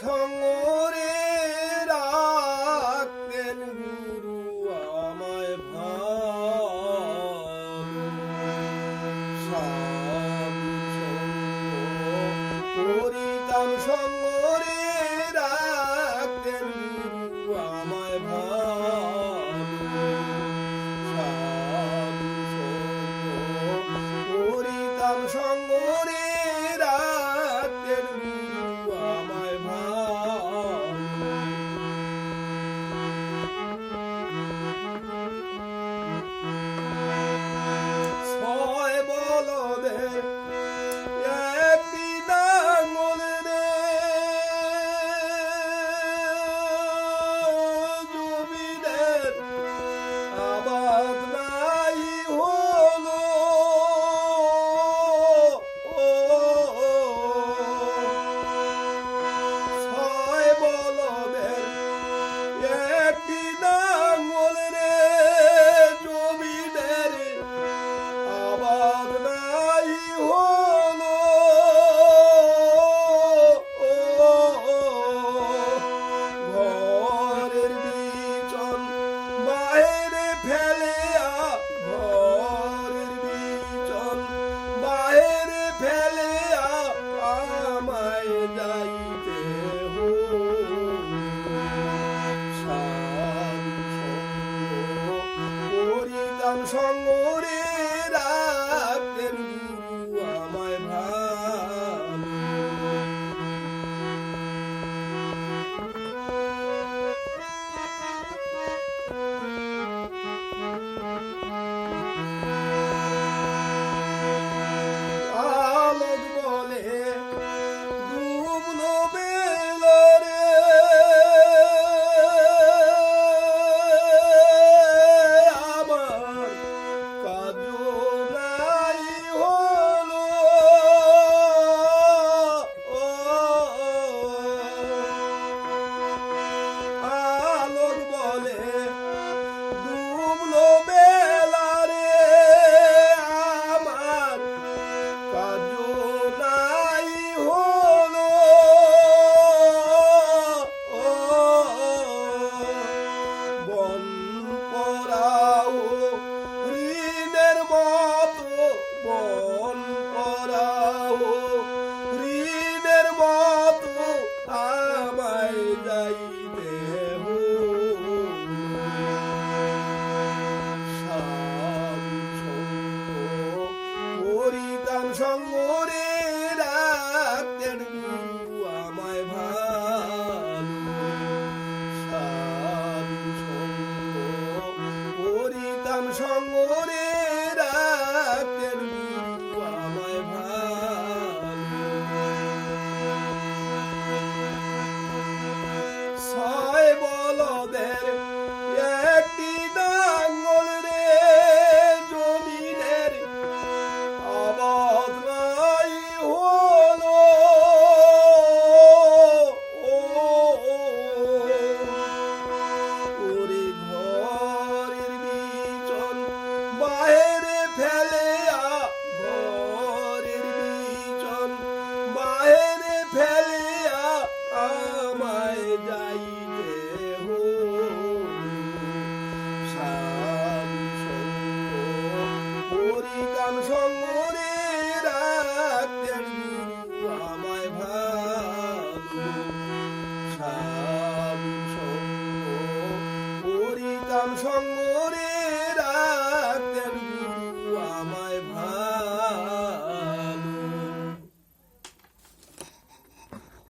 সঙ্গরে রাখতেন গুরু আমায় ভারিতাম সঙ্গরে রাখতেন গুরু আমায় ভারিতাম সঙ্গরে 성오래 সঙ্গরে রাতের গুরু আমায় ভালো সাধু সঙ্গ করিতাম সঙ্গরে song